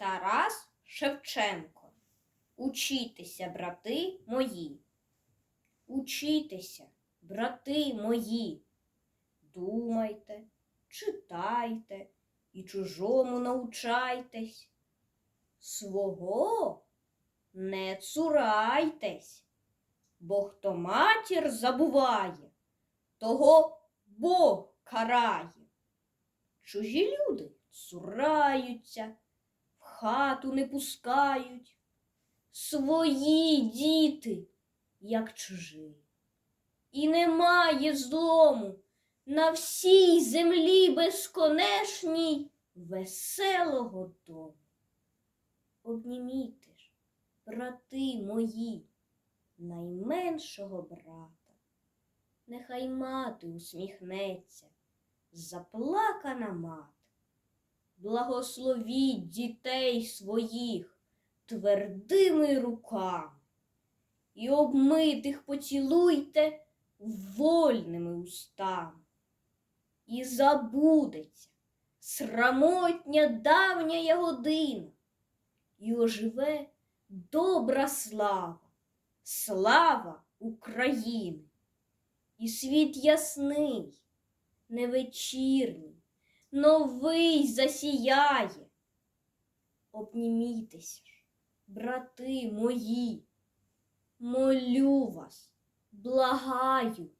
Тарас Шевченко. Учітеся, брати мої. Учітеся, брати мої. Думайте, читайте і чужому научайтесь. Свого не цурайтесь, бо хто матір забуває, того Бог карає. Чужі люди цураються, хату не пускають. Свої діти, як чужі. І немає злому на всій землі безконечній веселого дому. Обніміте ж, брати мої, найменшого брата. Нехай мати усміхнеться, заплакана мати. Благословіть дітей своїх твердими руками і обмитих поцілуйте вольними устами. І забудеться срамотня давня година, і оживе добра слава, слава України. І світ ясний, невечірній, новий засіяє. Обнімітеся ж, брати мої, молю вас, благаю,